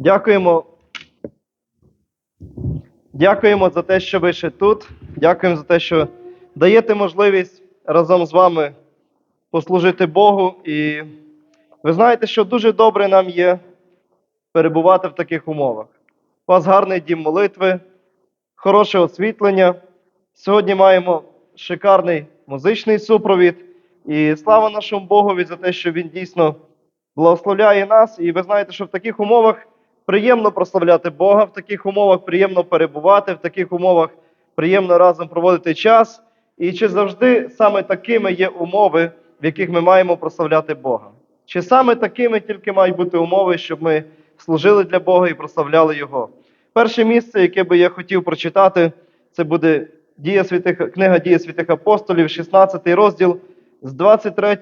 Дякуємо. Дякуємо за те, що ви ще тут. Дякуємо за те, що даєте можливість разом з вами послужити Богу. І ви знаєте, що дуже добре нам є перебувати в таких умовах. У вас гарний дім молитви, хороше освітлення. Сьогодні маємо шикарний музичний супровід. І слава нашому Богові за те, що Він дійсно благословляє нас. І ви знаєте, що в таких умовах приємно прославляти Бога, в таких умовах приємно перебувати, в таких умовах приємно разом проводити час. І чи завжди саме такими є умови, в яких ми маємо прославляти Бога? Чи саме такими тільки мають бути умови, щоб ми служили для Бога і прославляли Його? Перше місце, яке би я хотів прочитати, це буде Дія святих, книга Дія святих апостолів, 16 розділ з 23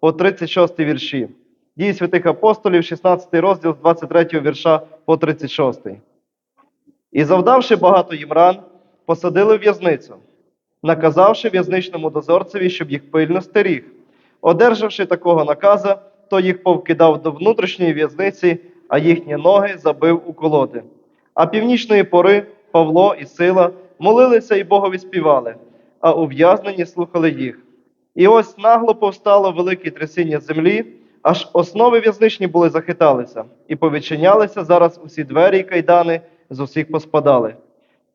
по 36 вірші. Дії святих апостолів, 16 розділ з 23 вірша по 36. І завдавши багато їм ран, посадили в в'язницю, наказавши в'язничному дозорцеві, щоб їх пильно стеріг. Одержавши такого наказа, то їх повкидав до внутрішньої в'язниці, а їхні ноги забив у колоди. А північної пори Павло і Сила молилися і Богові співали, а ув'язнені слухали їх. І ось нагло повстало велике трясіння землі, аж основи в'язничні були захиталися, і повідчинялися зараз усі двері й кайдани з усіх поспадали.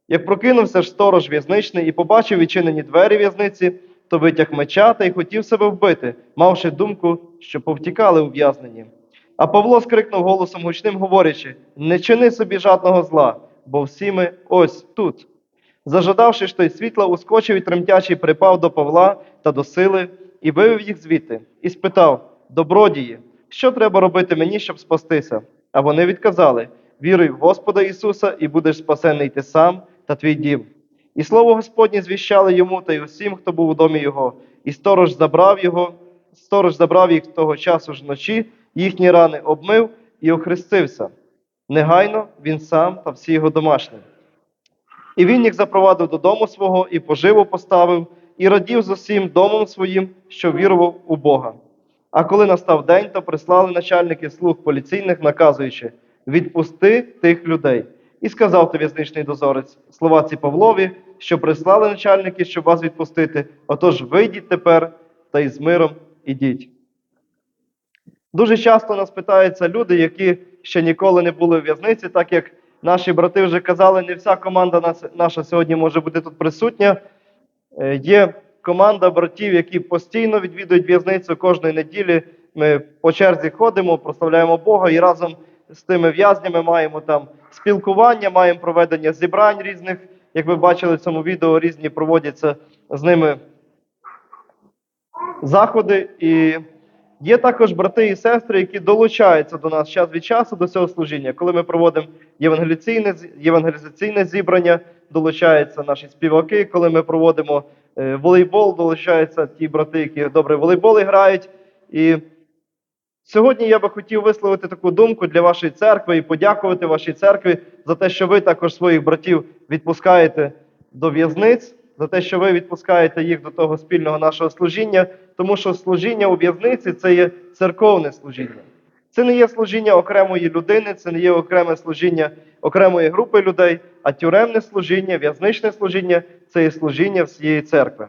Як прокинувся ж сторож в'язничний і побачив відчинені двері в'язниці, то витяг меча та й хотів себе вбити, мавши думку, що повтікали ув'язнені. А Павло скрикнув голосом гучним, говорячи: Не чини собі жадного зла, бо всі ми ось тут. Зажадавши ж той світла, ускочив і тремтячий припав до Павла та до сили і вивів їх звідти, і спитав: Добродії, що треба робити мені, щоб спастися? А вони відказали: Віруй в Господа Ісуса, і будеш спасений ти сам та твій дім. І слово Господнє звіщали йому та й усім, хто був у домі його, і сторож забрав його, сторож забрав їх того часу ж вночі, їхні рани обмив і охрестився. Негайно він сам та всі його домашні. І він їх запровадив додому свого, і поживу поставив, і радів з усім домом своїм, що вірував у Бога. А коли настав день, то прислали начальники слуг поліційних, наказуючи відпусти тих людей. І сказав то в'язничний дозорець слова ці Павлові, що прислали начальники, щоб вас відпустити. Отож, вийдіть тепер та й з миром ідіть. Дуже часто нас питаються люди, які ще ніколи не були в в'язниці, так як наші брати вже казали, не вся команда наша сьогодні може бути тут присутня. Е, Є команда братів, які постійно відвідують в'язницю кожної неділі. Ми по черзі ходимо, прославляємо Бога і разом з тими в'язнями маємо там спілкування, маємо проведення зібрань різних. Як ви бачили в цьому відео, різні проводяться з ними заходи. І є також брати і сестри, які долучаються до нас час від часу до цього служіння. Коли ми проводимо євангелізаційне, зібрання, долучаються наші співаки. Коли ми проводимо волейбол, долучаються ті брати, які добре в волейбол грають. І Сьогодні я би хотів висловити таку думку для вашої церкви і подякувати вашій церкві за те, що ви також своїх братів відпускаєте до в'язниць, за те, що ви відпускаєте їх до того спільного нашого служіння, тому що служіння у в'язниці це є церковне служіння. Це не є служіння окремої людини, це не є окреме служіння окремої групи людей, а тюремне служіння, в'язничне служіння це є служіння всієї церкви.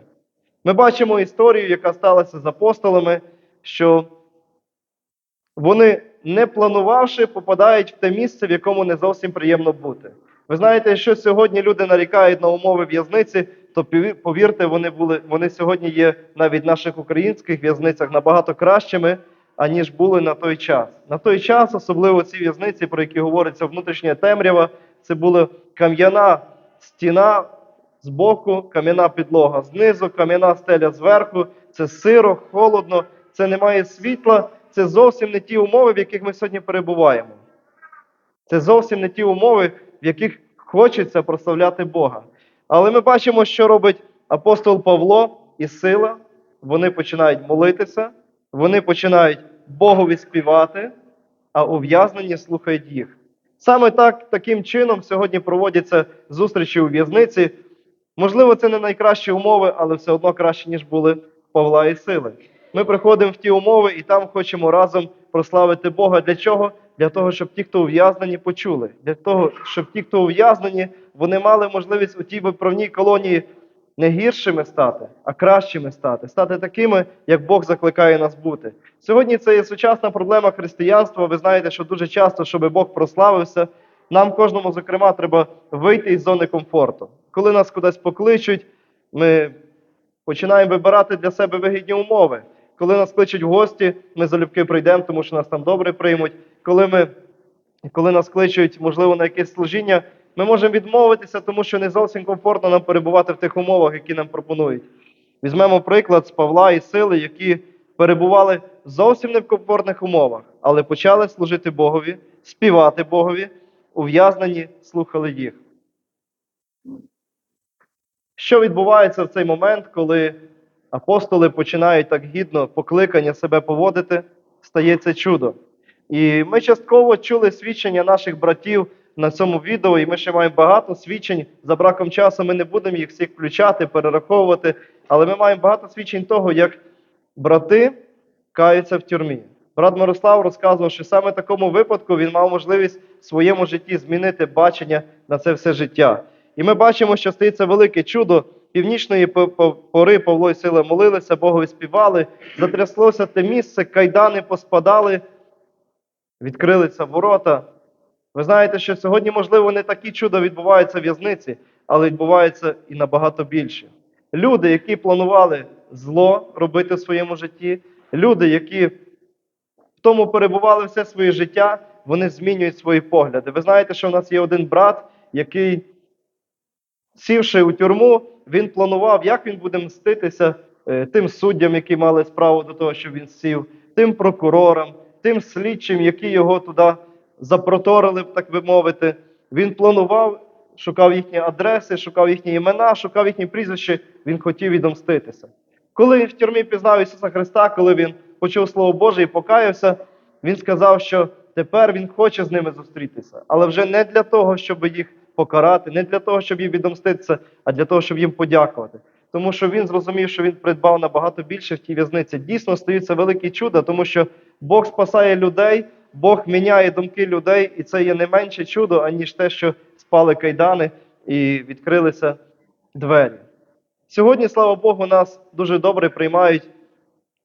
Ми бачимо історію, яка сталася з апостолами, що вони, не планувавши, попадають в те місце, в якому не зовсім приємно бути. Ви знаєте, що сьогодні люди нарікають на умови в'язниці, то повірте, вони були, вони сьогодні є навіть в наших українських в'язницях набагато кращими, аніж були на той час. На той час, особливо ці в'язниці, про які говориться внутрішня темрява, це була кам'яна стіна збоку, кам'яна підлога знизу, кам'яна стеля зверху. Це сиро, холодно, це немає світла. Це зовсім не ті умови, в яких ми сьогодні перебуваємо. Це зовсім не ті умови, в яких хочеться прославляти Бога. Але ми бачимо, що робить апостол Павло і сила. Вони починають молитися, вони починають Богові співати, а ув'язнені слухають їх. Саме так, таким чином сьогодні проводяться зустрічі у в'язниці. Можливо, це не найкращі умови, але все одно краще, ніж були Павла і сили. Ми приходимо в ті умови і там хочемо разом прославити Бога. Для чого? для того, щоб ті, хто ув'язнені, почули, для того, щоб ті, хто ув'язнені, вони мали можливість у тій виправній колонії не гіршими стати, а кращими стати, стати такими, як Бог закликає нас бути. Сьогодні це є сучасна проблема християнства. Ви знаєте, що дуже часто, щоб Бог прославився, нам кожному, зокрема, треба вийти із зони комфорту. Коли нас кудись покличуть, ми починаємо вибирати для себе вигідні умови. Коли нас кличуть в гості, ми залюбки прийдемо, тому що нас там добре приймуть. Коли ми коли нас кличуть, можливо, на якесь служіння, ми можемо відмовитися, тому що не зовсім комфортно нам перебувати в тих умовах, які нам пропонують. Візьмемо приклад з Павла і Сили, які перебували зовсім не в комфортних умовах, але почали служити Богові, співати Богові, ув'язнені слухали їх. Що відбувається в цей момент, коли апостоли починають так гідно покликання себе поводити, стається чудо. І ми частково чули свідчення наших братів на цьому відео, і ми ще маємо багато свідчень. За браком часу ми не будемо їх всіх включати, перераховувати, але ми маємо багато свідчень того, як брати каються в тюрмі. Брат Мирослав розказував, що саме в такому випадку він мав можливість в своєму житті змінити бачення на це все життя. І ми бачимо, що стається велике чудо. Північної по- по- пори Павло і Сила молилися, Богові співали, затряслося те місце, кайдани поспадали, відкрилися ворота. Ви знаєте, що сьогодні, можливо, не такі чуда відбуваються в в'язниці, але відбуваються і набагато більше. Люди, які планували зло робити в своєму житті, люди, які в тому перебували все своє життя, вони змінюють свої погляди. Ви знаєте, що в нас є один брат, який, сівши у тюрму, він планував, як він буде мститися е, тим суддям, які мали справу до того, щоб він сів, тим прокурорам, тим слідчим, які його туди запроторили, так би мовити. Він планував, шукав їхні адреси, шукав їхні імена, шукав їхні прізвища, він хотів відомститися. Коли в тюрмі пізнав Ісуса Христа, коли він почув Слово Боже і покаявся, він сказав, що тепер він хоче з ними зустрітися, але вже не для того, щоб їх покарати, не для того, щоб їм відомститися, а для того, щоб їм подякувати. Тому що він зрозумів, що він придбав набагато більше в тій в'язниці. Дійсно стаються великі чуда, тому що Бог спасає людей, Бог міняє думки людей, і це є не менше чудо, аніж те, що спали кайдани і відкрилися двері. Сьогодні, слава Богу, нас дуже добре приймають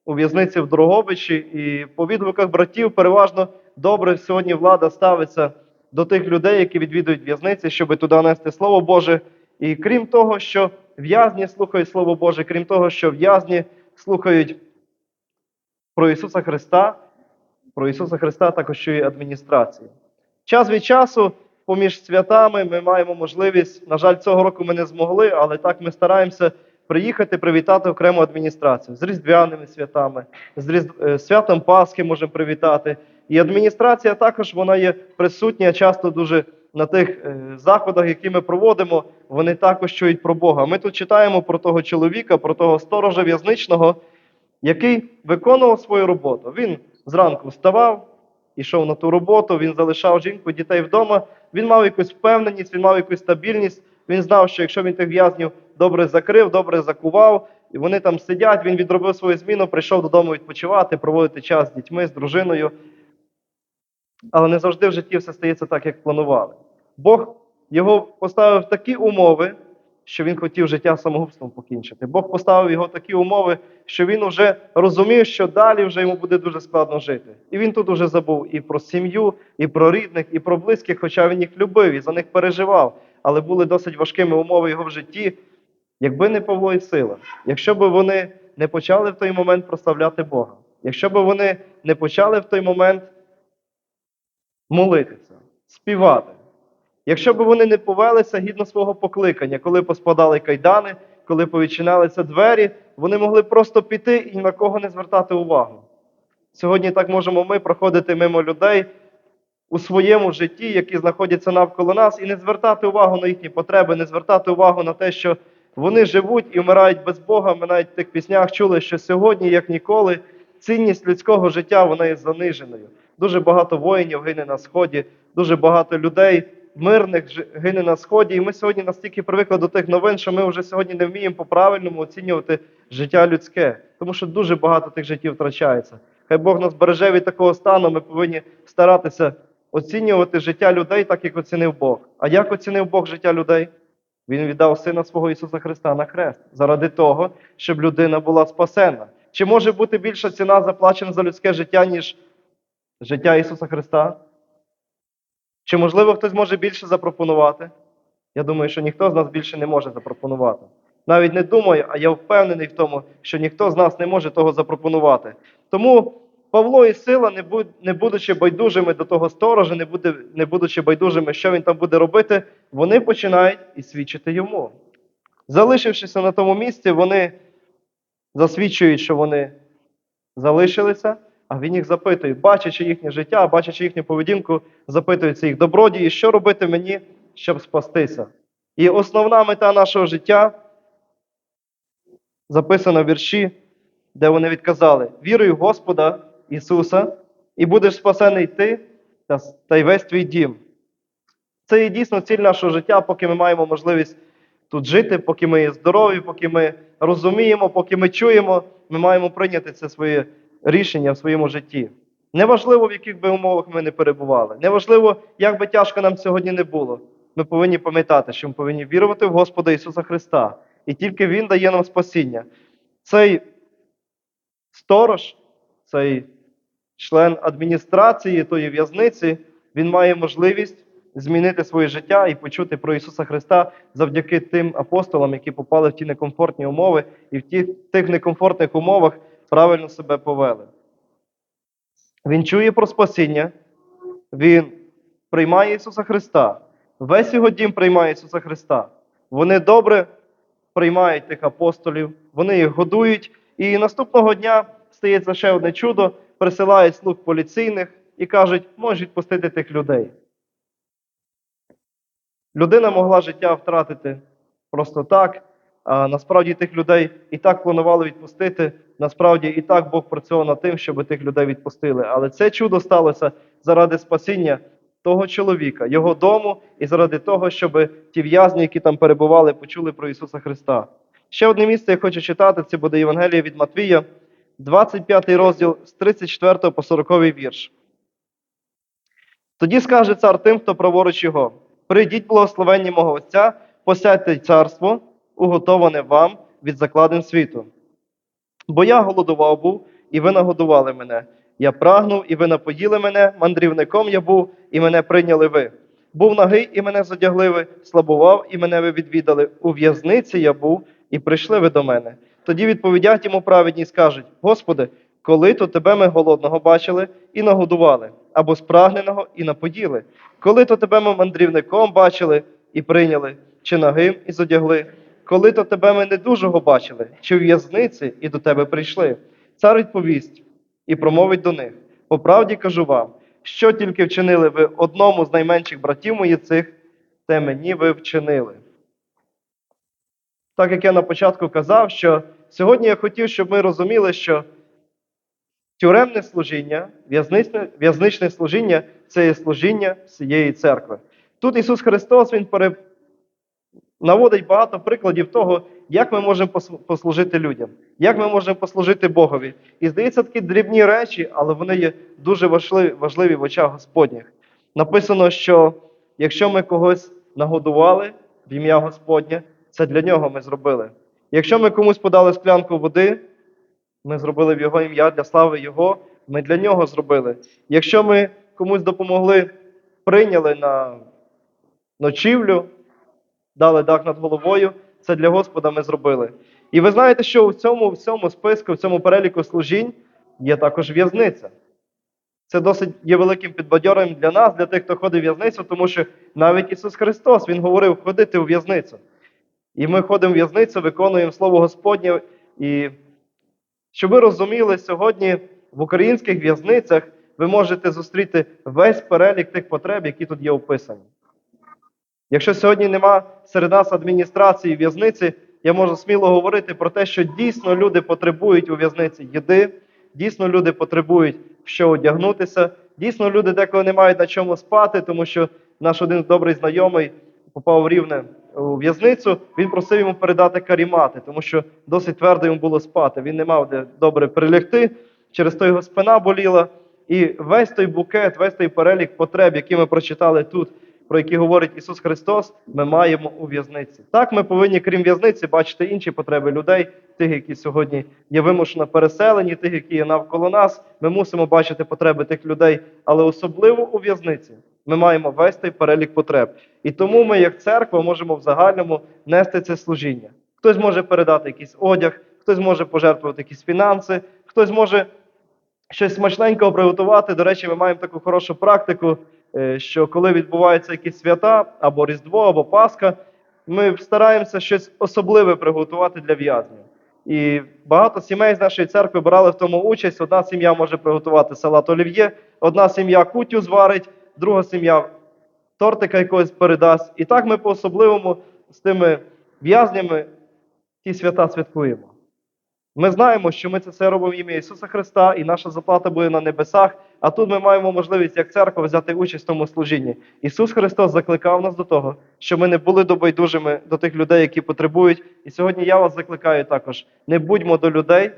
у в'язниці в Дрогобичі, і по відгуках братів переважно добре сьогодні влада ставиться до тих людей, які відвідують в'язниці, щоб туди нести Слово Боже. І крім того, що в'язні слухають Слово Боже, крім того, що в'язні слухають про Ісуса Христа, про Ісуса Христа також що і адміністрації. Час від часу, поміж святами, ми маємо можливість, на жаль, цього року ми не змогли, але так ми стараємося приїхати, привітати окрему адміністрацію з різдвяними святами, з Різдв... е, святом Пасхи можемо привітати. І адміністрація також вона є присутня часто дуже на тих е, заходах, які ми проводимо. Вони також чують про Бога. Ми тут читаємо про того чоловіка, про того сторожа в'язничного, який виконував свою роботу. Він зранку вставав, ішов на ту роботу, він залишав жінку, дітей вдома. Він мав якусь впевненість, він мав якусь стабільність. Він знав, що якщо він тих в'язнів добре закрив, добре закував, і вони там сидять, він відробив свою зміну, прийшов додому відпочивати, проводити час з дітьми, з дружиною. Але не завжди в житті все стається так, як планували. Бог його поставив в такі умови, що він хотів життя самогубством покінчити. Бог поставив його такі умови, що він вже розумів, що далі вже йому буде дуже складно жити. І він тут уже забув і про сім'ю, і про рідних, і про близьких, хоча він їх любив і за них переживав. Але були досить важкими умови його в житті. Якби не Павло і сила, якщо б вони не почали в той момент прославляти Бога, якщо б вони не почали в той момент молитися, співати, якщо б вони не повелися гідно свого покликання, коли поспадали кайдани, коли повідчиналися двері, вони могли просто піти і на кого не звертати увагу. Сьогодні так можемо ми проходити мимо людей у своєму житті, які знаходяться навколо нас, і не звертати увагу на їхні потреби, не звертати увагу на те, що вони живуть і вмирають без Бога. Ми навіть в тих піснях чули, що сьогодні, як ніколи, цінність людського життя вона є заниженою. Дуже багато воїнів гине на сході, дуже багато людей мирних гине на сході. І ми сьогодні настільки привикли до тих новин, що ми вже сьогодні не вміємо по-правильному оцінювати життя людське, тому що дуже багато тих життів втрачається. Хай Бог нас береже від такого стану. Ми повинні старатися оцінювати життя людей, так як оцінив Бог. А як оцінив Бог життя людей? Він віддав Сина свого Ісуса Христа на хрест заради того, щоб людина була спасена. Чи може бути більша ціна заплачена за людське життя, ніж життя Ісуса Христа? Чи можливо хтось може більше запропонувати? Я думаю, що ніхто з нас більше не може запропонувати. Навіть не думаю, а я впевнений в тому, що ніхто з нас не може того запропонувати. Тому Павло і Сила, не, буд, не будучи байдужими до того сторожа, не, не будучи байдужими, що він там буде робити, вони починають і свідчити йому. Залишившися на тому місці, вони засвідчують, що вони залишилися, а він їх запитує, бачачи їхнє життя, бачачи їхню поведінку, запитується їх добродії, що робити мені, щоб спастися. І основна мета нашого життя записана в вірші, де вони відказали: вірую в Господа Ісуса, і будеш спасений ти та й весь твій дім. Це є дійсно ціль нашого життя, поки ми маємо можливість тут жити, поки ми є здорові, поки ми розуміємо, поки ми чуємо, ми маємо прийняти це своє рішення в своєму житті. Неважливо, в яких би умовах ми не перебували, неважливо, як би тяжко нам сьогодні не було. Ми повинні пам'ятати, що ми повинні вірувати в Господа Ісуса Христа. І тільки Він дає нам спасіння. Цей сторож, цей член адміністрації тої в'язниці, він має можливість змінити своє життя і почути про Ісуса Христа завдяки тим апостолам, які попали в ті некомфортні умови, і в ті, тих некомфортних умовах правильно себе повели. Він чує про спасіння, він приймає Ісуса Христа. Весь його дім приймає Ісуса Христа. Вони добре приймають тих апостолів, вони їх годують. І наступного дня стається ще одне чудо: присилають слуг поліційних і кажуть, можуть відпустити тих людей. Людина могла життя втратити просто так. Насправді тих людей і так планували відпустити. Насправді і так Бог працював над тим, щоб тих людей відпустили. Але це чудо сталося заради спасіння того чоловіка, його дому, і заради того, щоб ті в'язні, які там перебували, почули про Ісуса Христа. Ще одне місце я хочу читати: це буде Євангеліє від Матвія, 25 розділ з 34 по 40 вірш. Тоді скаже цар тим, хто праворуч його: прийдіть, благословенні мого Отця, посядьте царство, уготоване вам від закладин світу. Бо я голодував був, і ви нагодували мене. Я прагнув, і ви напоїли мене, мандрівником я був, і мене прийняли ви. Був нагий, і мене задягли ви, слабував, і мене ви відвідали. У в'язниці я був, і прийшли ви до мене. Тоді відповідять йому праведні скажуть: Господи, коли то тебе ми голодного бачили і нагодували, або спрагненого і напоїли, коли то тебе ми мандрівником бачили і прийняли, чи нагим і зодягли, коли то тебе ми недужого бачили, чи в в'язниці і до тебе прийшли. Цар відповість і промовить до них: по правді кажу вам, що тільки вчинили ви одному з найменших братів моїх цих, те мені ви вчинили. Так як я на початку казав, що сьогодні я хотів, щоб ми розуміли, що тюремне служіння, в'язничне, в'язничне служіння це є служіння всієї церкви. Тут Ісус Христос Він пере... наводить багато прикладів того, як ми можемо послужити людям, як ми можемо послужити Богові. І здається, такі дрібні речі, але вони є дуже важливі, важливі в очах Господніх. Написано, що якщо ми когось нагодували в ім'я Господнє, це для нього ми зробили. Якщо ми комусь подали склянку води, ми зробили в Його ім'я для слави Його, ми для нього зробили. Якщо ми комусь допомогли, прийняли на ночівлю, дали дах над головою, це для Господа ми зробили. І ви знаєте, що в цьому, в цьому списку, в цьому переліку служінь є також в'язниця. Це досить є великим підбадьором для нас, для тих, хто ходить в в'язницю, тому що навіть Ісус Христос Він говорив ходити у в'язницю. І ми ходимо в в'язницю, виконуємо Слово Господнє. І щоб ви розуміли, сьогодні в українських в'язницях ви можете зустріти весь перелік тих потреб, які тут є описані. Якщо сьогодні нема серед нас адміністрації в'язниці, я можу сміло говорити про те, що дійсно люди потребують у в'язниці їди, дійсно люди потребують що одягнутися, дійсно люди деколи не мають на чому спати, тому що наш один добрий знайомий попав в рівне у в'язницю, він просив йому передати карімати, тому що досить твердо йому було спати. Він не мав де добре прилягти. через то його спина боліла. І весь той букет, весь той перелік потреб, які ми прочитали тут, про які говорить Ісус Христос, ми маємо у в'язниці. Так, ми повинні, крім в'язниці, бачити інші потреби людей, тих, які сьогодні є вимушено переселені, тих, які є навколо нас. Ми мусимо бачити потреби тих людей, але особливо у в'язниці ми маємо весь той перелік потреб. І тому ми, як церква, можемо в загальному нести це служіння. Хтось може передати якийсь одяг, хтось може пожертвувати якісь фінанси, хтось може щось смачненького приготувати. До речі, ми маємо таку хорошу практику, що коли відбуваються якісь свята, або Різдво, або Пасха, ми стараємося щось особливе приготувати для в'язнів. І багато сімей з нашої церкви брали в тому участь. Одна сім'я може приготувати салат олів'є, одна сім'я кутю зварить, друга сім'я тортика якогось передасть. І так ми по-особливому з тими в'язнями ті свята святкуємо. Ми знаємо, що ми це все робимо в ім'я Ісуса Христа, і наша заплата буде на небесах. А тут ми маємо можливість, як церква, взяти участь в тому служінні. Ісус Христос закликав нас до того, що ми не були добайдужими до тих людей, які потребують. І сьогодні я вас закликаю також: не будьмо до людей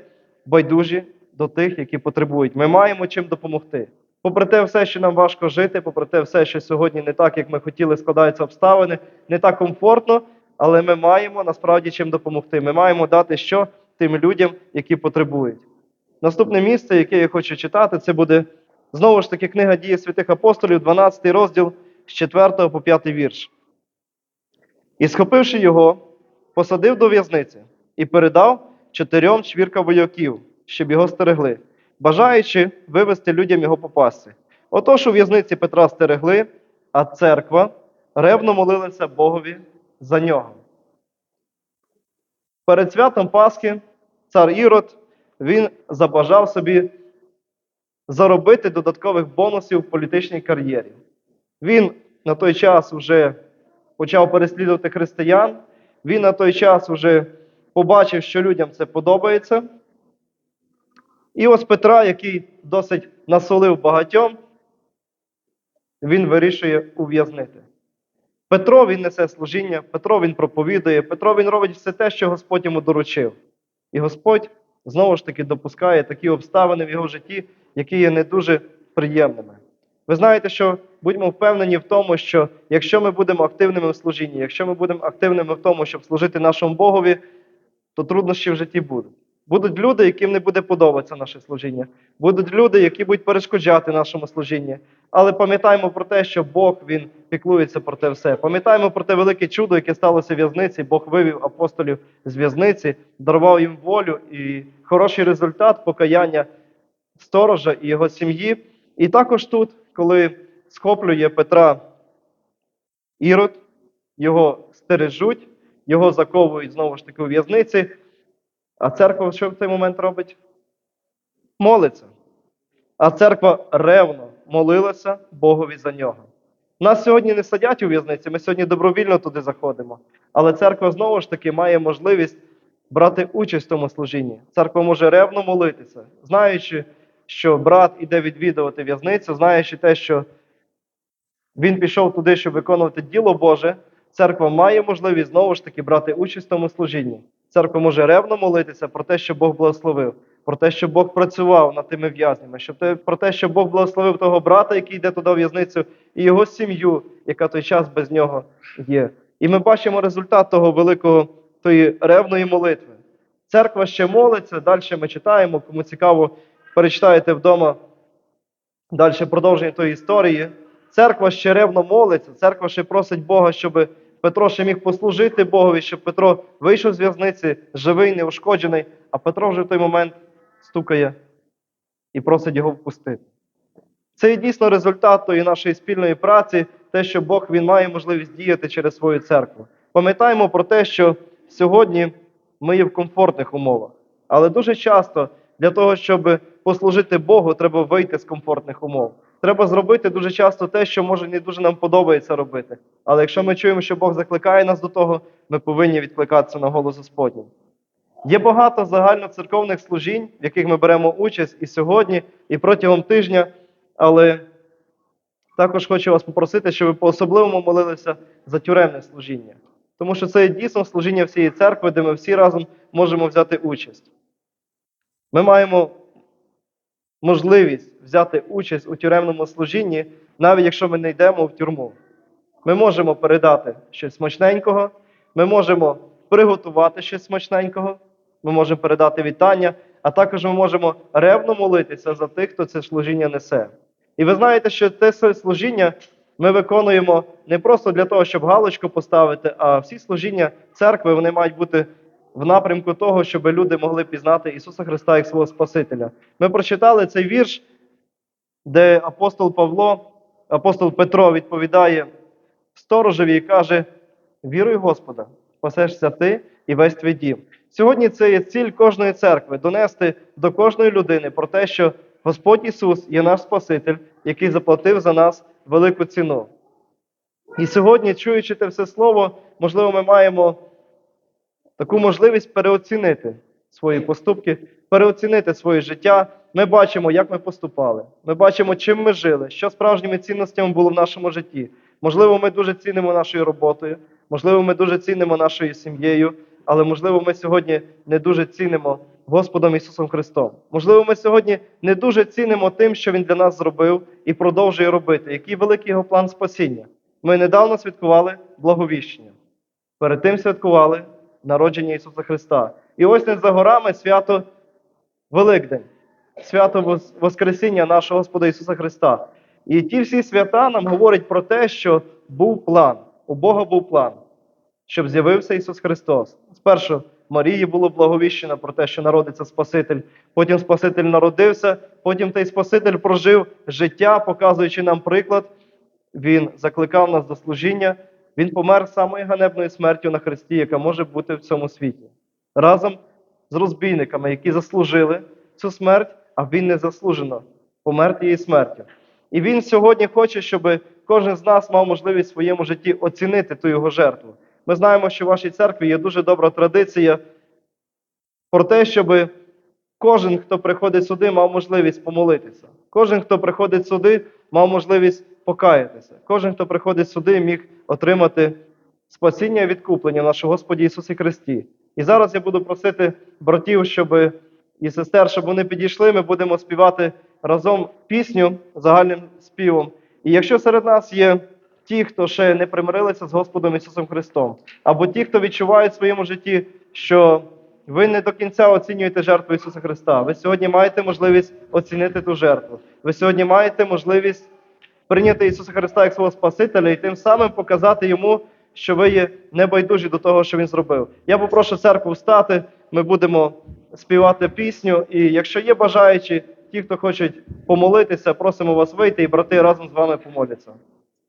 байдужі до тих, які потребують. Ми маємо чим допомогти. Попри те, все, що нам важко жити, попри те, все, що сьогодні не так, як ми хотіли, складаються обставини, не так комфортно, але ми маємо насправді чим допомогти. Ми маємо дати що тим людям, які потребують. Наступне місце, яке я хочу читати, це буде знову ж таки книга дії святих апостолів, 12 розділ з 4 по 5 вірш. І, схопивши його, посадив до в'язниці і передав чотирьом чвірка вояків, щоб його стерегли, бажаючи вивести людям його попасти. Отож у в'язниці Петра стерегли, а церква ревно молилася Богові за нього. Перед святом Пасхи цар Ірод він забажав собі заробити додаткових бонусів в політичній кар'єрі. Він на той час вже почав переслідувати християн, він на той час вже побачив, що людям це подобається. І ось Петра, який досить насолив багатьом, він вирішує ув'язнити. Петро він несе служіння, Петро він проповідує, Петро він робить все те, що Господь йому доручив. І Господь знову ж таки допускає такі обставини в його житті, які є не дуже приємними. Ви знаєте, що будьмо впевнені в тому, що якщо ми будемо активними в служінні, якщо ми будемо активними в тому, щоб служити нашому Богові, то труднощі в житті будуть. Будуть люди, яким не буде подобатися наше служіння. Будуть люди, які будуть перешкоджати нашому служінні. Але пам'ятаємо про те, що Бог Він піклується про те все. Пам'ятаємо про те велике чудо, яке сталося в в'язниці. Бог вивів апостолів з в'язниці, дарував їм волю і хороший результат покаяння сторожа і його сім'ї. І також тут, коли схоплює Петра Ірод, його стережуть, його заковують знову ж таки у в'язниці. А церква що в цей момент робить? Молиться. А церква ревно молилася Богові за нього. Нас сьогодні не садять у в'язниці, ми сьогодні добровільно туди заходимо. Але церква знову ж таки має можливість брати участь в тому служінні. Церква може ревно молитися, знаючи, що брат іде відвідувати в'язницю, знаючи те, що він пішов туди, щоб виконувати діло Боже, церква має можливість знову ж таки брати участь в тому служінні. Церква може ревно молитися про те, що Бог благословив, про те, що Бог працював над тими в'язнями, щоб про те, що Бог благословив того брата, який йде туди в в'язницю, і його сім'ю, яка той час без нього є. І ми бачимо результат того великого тої ревної молитви. Церква ще молиться, далі ми читаємо, кому цікаво, перечитаєте вдома далі продовження тої історії. Церква ще ревно молиться, церква ще просить Бога, щоб Петро ще міг послужити Богові, щоб Петро вийшов з в'язниці живий, неушкоджений, а Петро вже в той момент стукає і просить його впустити. Це є дійсно результат тої нашої спільної праці, те, що Бог він має можливість діяти через свою церкву. Пам'ятаємо про те, що сьогодні ми є в комфортних умовах, але дуже часто для того, щоб послужити Богу, треба вийти з комфортних умов. Треба зробити дуже часто те, що може не дуже нам подобається робити. Але якщо ми чуємо, що Бог закликає нас до того, ми повинні відкликатися на голос Господній. Є багато загальноцерковних служінь, в яких ми беремо участь і сьогодні, і протягом тижня, але також хочу вас попросити, щоб ви по-особливому молилися за тюремне служіння. Тому що це є дійсно служіння всієї церкви, де ми всі разом можемо взяти участь. Ми маємо можливість взяти участь у тюремному служінні, навіть якщо ми не йдемо в тюрму. Ми можемо передати щось смачненького, ми можемо приготувати щось смачненького, ми можемо передати вітання, а також ми можемо ревно молитися за тих, хто це служіння несе. І ви знаєте, що те служіння ми виконуємо не просто для того, щоб галочку поставити, а всі служіння церкви вони мають бути в напрямку того, щоб люди могли пізнати Ісуса Христа як свого Спасителя. Ми прочитали цей вірш, де апостол Павло, апостол Петро відповідає сторожеві і каже: Віруй Господа, спасешся ти і весь твій дім. Сьогодні це є ціль кожної церкви донести до кожної людини про те, що Господь Ісус є наш Спаситель, який заплатив за нас велику ціну. І сьогодні, чуючи те все слово, можливо, ми маємо таку можливість переоцінити свої поступки, переоцінити своє життя. Ми бачимо, як ми поступали. Ми бачимо, чим ми жили, що справжніми цінностями було в нашому житті. Можливо, ми дуже цінимо нашою роботою, можливо, ми дуже цінимо нашою сім'єю, але можливо, ми сьогодні не дуже цінимо Господом Ісусом Христом. Можливо, ми сьогодні не дуже цінимо тим, що Він для нас зробив і продовжує робити, який великий його план спасіння. Ми недавно святкували благовіщення. Перед тим святкували народження Ісуса Христа. І ось не за горами свято Великдень, свято Воскресіння нашого Господа Ісуса Христа. І ті всі свята нам говорять про те, що був план, у Бога був план, щоб з'явився Ісус Христос. Спершу Марії було благовіщено про те, що народиться Спаситель. Потім Спаситель народився, потім той Спаситель прожив життя, показуючи нам приклад. Він закликав нас до служіння. Він помер самою ганебною смертю на хресті, яка може бути в цьому світі. Разом з розбійниками, які заслужили цю смерть, а він не заслужено помер тією смертю. І він сьогодні хоче, щоб кожен з нас мав можливість в своєму житті оцінити ту його жертву. Ми знаємо, що в вашій церкві є дуже добра традиція про те, щоб кожен, хто приходить сюди, мав можливість помолитися. Кожен, хто приходить сюди, мав можливість покаятися. Кожен, хто приходить сюди, міг отримати спасіння і відкуплення нашого Господі Ісусі Христі. І зараз я буду просити братів, щоб і сестер, щоб вони підійшли. Ми будемо співати разом пісню загальним співом. І якщо серед нас є ті, хто ще не примирилися з Господом Ісусом Христом, або ті, хто відчувають в своєму житті, що ви не до кінця оцінюєте жертву Ісуса Христа. Ви сьогодні маєте можливість оцінити ту жертву. Ви сьогодні маєте можливість прийняти Ісуса Христа як свого Спасителя і тим самим показати Йому, що ви є небайдужі до того, що Він зробив. Я попрошу церкву встати, ми будемо співати пісню. І якщо є бажаючі, ті, хто хочуть помолитися, просимо вас вийти, і брати разом з вами помоляться.